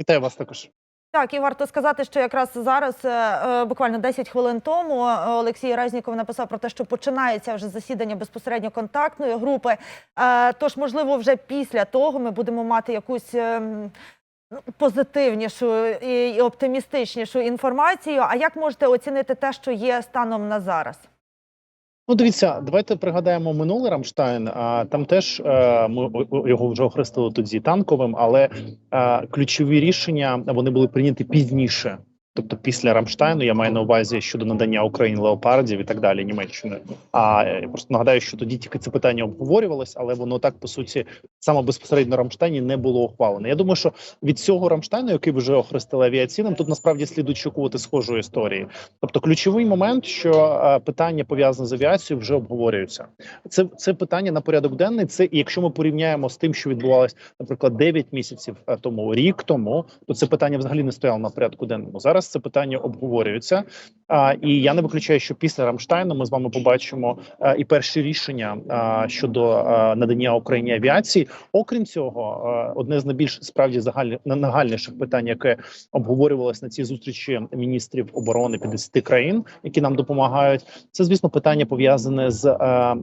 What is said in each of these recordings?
Вітаю вас також. Так, і варто сказати, що якраз зараз, е, е, буквально 10 хвилин тому, е, Олексій Резніков написав про те, що починається вже засідання безпосередньо контактної групи. Тож, можливо, вже після того ми будемо мати якусь позитивнішу і оптимістичнішу інформацію. А як можете оцінити те, що є станом на зараз? Ну, дивіться, давайте пригадаємо минулий Рамштайн. А там теж е, ми його вже охрестили тоді танковим, але е, ключові рішення вони були прийняті пізніше. Тобто після Рамштайну я маю на увазі щодо надання Україні леопардів і так далі, Німеччини. А е, я просто нагадаю, що тоді тільки це питання обговорювалось, але воно так по суті саме безпосередньо Рамштайні не було ухвалене. Я думаю, що від цього Рамштайну, який вже охрестили авіаційним, тут насправді слід очікувати схожої історії. Тобто, ключовий момент, що е, питання пов'язане з авіацією, вже обговорюються. Це це питання на порядок денний. Це і якщо ми порівняємо з тим, що відбувалось, наприклад, 9 місяців е, тому, рік тому, то це питання взагалі не стояло на порядку денному. Зараз це питання обговорюється. А, і я не виключаю, що після Рамштайну ми з вами побачимо е, і перші рішення е, щодо е, надання Україні авіації. Окрім цього, е, одне з найбільш справді загальних нагальніших питань, яке обговорювалось на цій зустрічі міністрів оборони 50 країн, які нам допомагають. Це звісно питання пов'язане з е,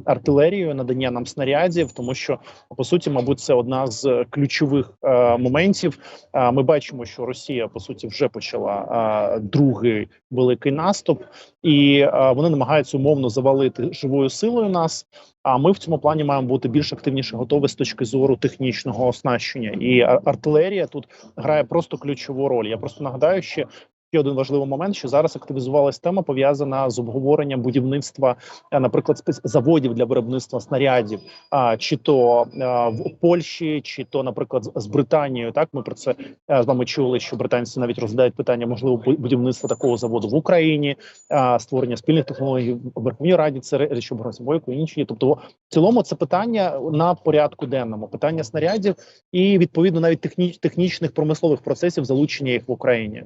артилерією, надання нам снарядів, тому що по суті, мабуть, це одна з ключових е, моментів. Е, ми бачимо, що Росія по суті вже почала е, другий великий наступ, і вони намагаються умовно завалити живою силою нас. А ми в цьому плані маємо бути більш активніше готові з точки зору технічного оснащення. І артилерія тут грає просто ключову роль. Я просто нагадаю, ще. Ще один важливий момент, що зараз активізувалась тема пов'язана з обговоренням будівництва, е, наприклад, спец- заводів для виробництва снарядів, а чи то е, в Польщі, чи то, наприклад, з- Британією. Так ми про це е, з вами чули, що британці навіть розглядають питання можливо будівництва такого заводу в Україні, створення спільних технологій в Верховній Раді. Це речі оборони інші. Тобто, в цілому, це питання на порядку денному, питання снарядів і відповідно навіть техні- технічних промислових процесів залучення їх в Україні.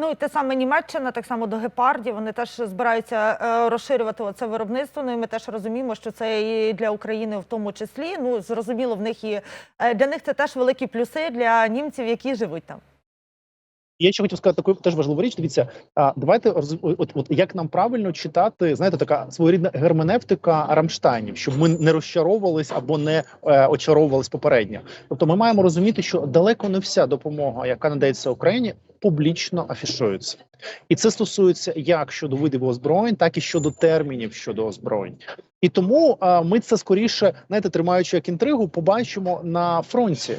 Ну і те саме Німеччина, так само до гепардів. Вони теж збираються е, розширювати це виробництво. Ну і ми теж розуміємо, що це і для України в тому числі. Ну зрозуміло, в них і е, для них це теж великі плюси для німців, які живуть там. Я ще хотів сказати таку теж важливу річ. Дивіться, а давайте от, от як нам правильно читати, знаєте, така своєрідна герменевтика Рамштайнів, щоб ми не розчаровувались або не е, очаровувались попередньо. Тобто, ми маємо розуміти, що далеко не вся допомога, яка надається Україні, публічно афішується, і це стосується як щодо видів озброєнь, так і щодо термінів щодо озброєнь. І тому е, ми це скоріше, знаєте, тримаючи як інтригу, побачимо на фронті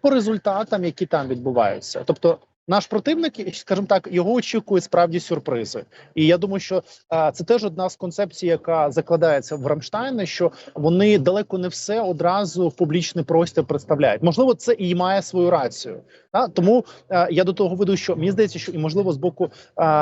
по результатам, які там відбуваються. Тобто, наш противник, скажімо так, його очікують справді сюрпризи. І я думаю, що е, це теж одна з концепцій, яка закладається в Рамштайні, що вони далеко не все одразу в публічний простір представляють. Можливо, це і має свою рацію. Та? Тому е, я до того веду, що мені здається, що і можливо з боку е,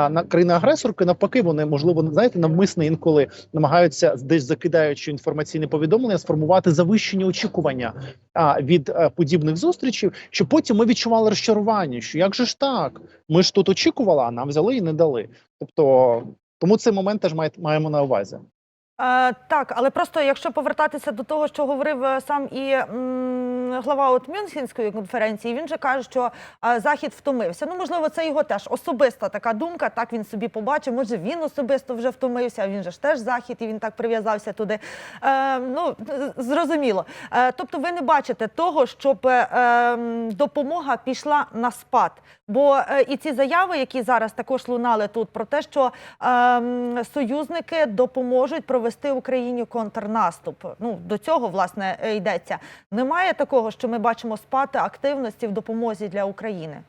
на країни-агресорки навпаки, вони можливо знаєте, навмисно інколи намагаються десь закидаючи інформаційне повідомлення, сформувати завищені очікування а, від е, подібних зустрічей, щоб потім ми відчували розчарування, що як же так? Ми ж тут очікували, а нам взяли і не дали. Тобто, тому цей момент теж має, маємо на увазі. Е, так, але просто якщо повертатися до того, що говорив е, сам і м, глава от Мюнхенської конференції, він же каже, що е, захід втомився. Ну, можливо, це його теж особиста така думка. Так він собі побачив. Може, він особисто вже втомився. Він же ж теж захід, і він так прив'язався туди. Е, ну зрозуміло. Е, тобто, ви не бачите того, щоб е, допомога пішла на спад. Бо е, і ці заяви, які зараз також лунали тут, про те, що ем, союзники допоможуть провести Україні контрнаступ. Ну до цього власне е, йдеться. Немає такого, що ми бачимо спад активності в допомозі для України.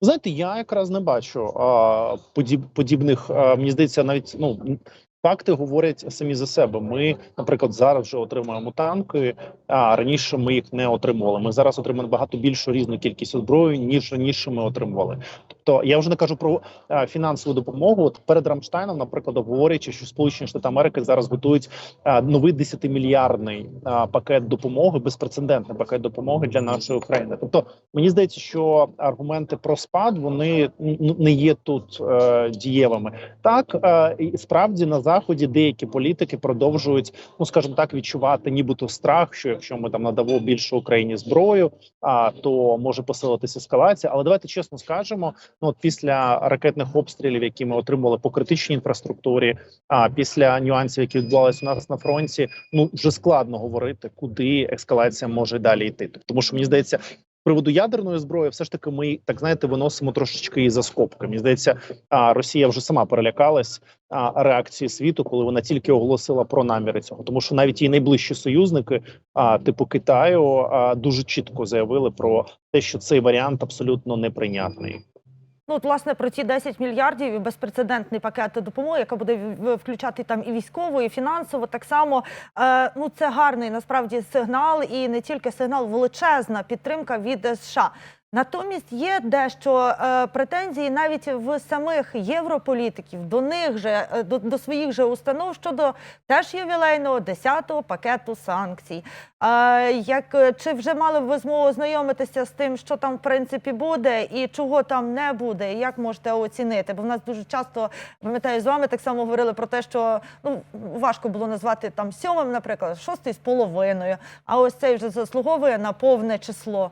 Знаєте, я якраз не бачу а, подіб, подібних. А, мені здається, навіть ну факти говорять самі за себе. Ми, наприклад, зараз вже отримуємо танки. А раніше ми їх не отримували. Ми зараз отримуємо багато більшу різну кількість озброєнь, ніж раніше ми отримували. Тобто я вже не кажу про е, фінансову допомогу. От перед Рамштайном, наприклад, говорячи, що Сполучені Штати Америки зараз готують е, новий 10-мільярдний е, пакет допомоги, безпрецедентний пакет допомоги для нашої України. Тобто мені здається, що аргументи про спад вони не є тут е, дієвими. Так е, і справді на заході деякі політики продовжують, ну скажімо так, відчувати нібито страх, що якщо ми там надамо більше Україні зброю, а то може посилитися ескалація. Але давайте чесно скажемо: ну от після ракетних обстрілів, які ми отримали по критичній інфраструктурі, а після нюансів, які відбувалися у нас на фронті, ну вже складно говорити, куди ескалація може далі йти. Тому що мені здається. Приводу ядерної зброї, все ж таки, ми так знаєте, виносимо трошечки і за скобки. Мені здається, Росія вже сама перелякалась реакції світу, коли вона тільки оголосила про наміри цього, тому що навіть її найближчі союзники, типу Китаю, дуже чітко заявили про те, що цей варіант абсолютно неприйнятний. Ну, от, власне, про ці 10 мільярдів і безпрецедентний пакет допомоги, яка буде включати там і військову, і фінансово. так само. Е, ну, це гарний насправді сигнал, і не тільки сигнал, величезна підтримка від США. Натомість є дещо е, претензії навіть в самих європолітиків до них же е, до, до своїх же установ щодо теж ювілейного 10-го пакету санкцій. Е, як чи вже мали б ви змогу ознайомитися з тим, що там в принципі буде, і чого там не буде, і як можете оцінити? Бо в нас дуже часто пам'ятаю, з вами так само говорили про те, що ну важко було назвати там сьомим, наприклад, шостий з половиною. А ось цей вже заслуговує на повне число.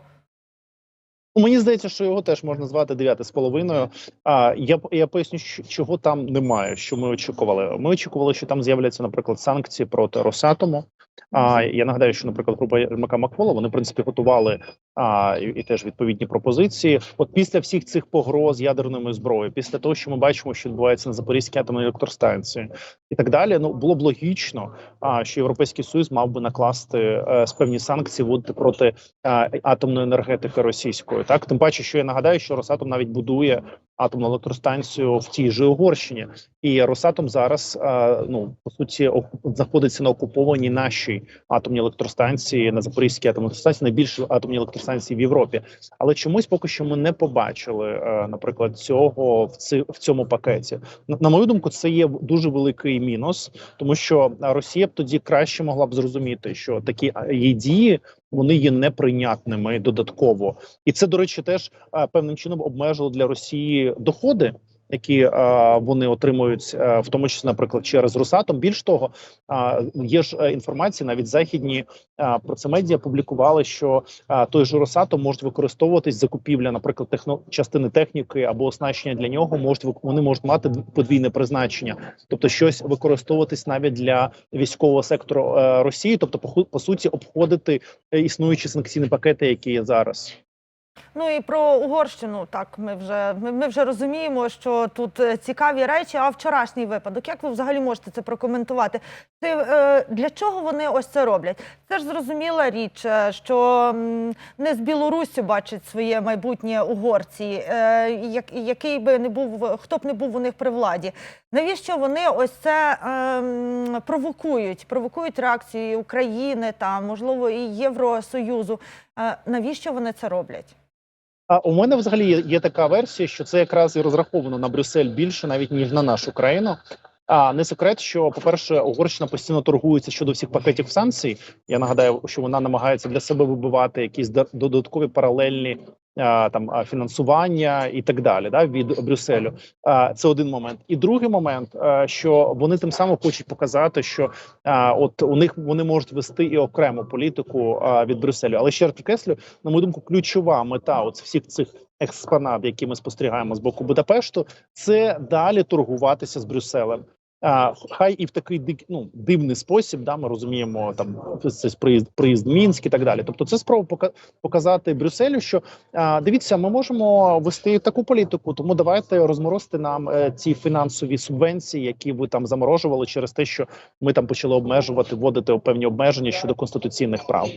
Ну, Мені здається, що його теж можна звати дев'яти з половиною. А я я поясню, чого там немає. Що ми очікували? Ми очікували, що там з'являться, наприклад, санкції проти Росатому. А я нагадаю, що, наприклад, група Єрмака Маквола вони в принципі готували а, і, і теж відповідні пропозиції. От після всіх цих погроз ядерною зброєю, після того, що ми бачимо, що відбувається на Запорізькій атомній електростанції, і так далі. Ну було б логічно, а що європейський союз мав би накласти е, певні санкції вводити проти е, атомної енергетики російської. Так тим паче, що я нагадаю, що Росатом навіть будує атомну електростанцію в тій же Угорщині, і Росатом зараз е, ну по суті знаходиться на окупованій нашій атомній електростанції на Запорізькій атомній електростанції, найбільшій атомній електростанції в Європі. Але чомусь поки що ми не побачили, е, наприклад, цього в ци, в цьому пакеті. На, на мою думку, це є дуже великий мінус, тому що Росія б тоді краще могла б зрозуміти, що такі її дії вони є неприйнятними додатково, і це до речі, теж е, певним чином обмежило для Росії доходи. Які е, вони отримують, е, в тому числі, наприклад, через Росатом. Більш того, є ж е, інформація, навіть західні про це медіа публікували, що той же Росатом можуть використовуватись закупівля, наприклад, техно частини техніки або оснащення для нього можуть вони можуть мати подвійне призначення, тобто щось використовуватись навіть для військового сектору Росії, тобто по, суті обходити існуючі санкційні пакети, які є зараз. Ну і про Угорщину, так ми вже ми, ми вже розуміємо, що тут е, цікаві речі. А вчорашній випадок, як ви взагалі можете це прокоментувати? Це е, для чого вони ось це роблять? Це ж зрозуміла річ, е, що не з Білоруссю бачать своє майбутнє угорці, е, як, який би не був, хто б не був у них при владі. Навіщо вони ось це ем, провокують? Провокують реакцію України та можливо і Євросоюзу. Е, навіщо вони це роблять? А у мене взагалі є, така версія, що це якраз і розраховано на Брюссель більше, навіть ніж на нашу країну. А не секрет, що по перше, Угорщина постійно торгується щодо всіх пакетів санкцій. Я нагадаю, що вона намагається для себе вибивати якісь до- додаткові паралельні там фінансування і так далі. Да, від Брюсселю. Це один момент. І другий момент, що вони тим самим хочуть показати, що от у них вони можуть вести і окрему політику від Брюсселю. Але ще раз підкреслю, на мою думку, ключова мета от всіх цих експонат, які ми спостерігаємо з боку Будапешту, це далі торгуватися з Брюсселем. Хай і в такий дик, ну, дивний спосіб, да, ми розуміємо там це приїзд, приїзд Мінськ і так далі. Тобто, це спроба пока- показати Брюсселю, що дивіться, ми можемо вести таку політику, тому давайте розморозьте нам е, ці фінансові субвенції, які ви там заморожували через те, що ми там почали обмежувати, вводити певні обмеження щодо конституційних прав.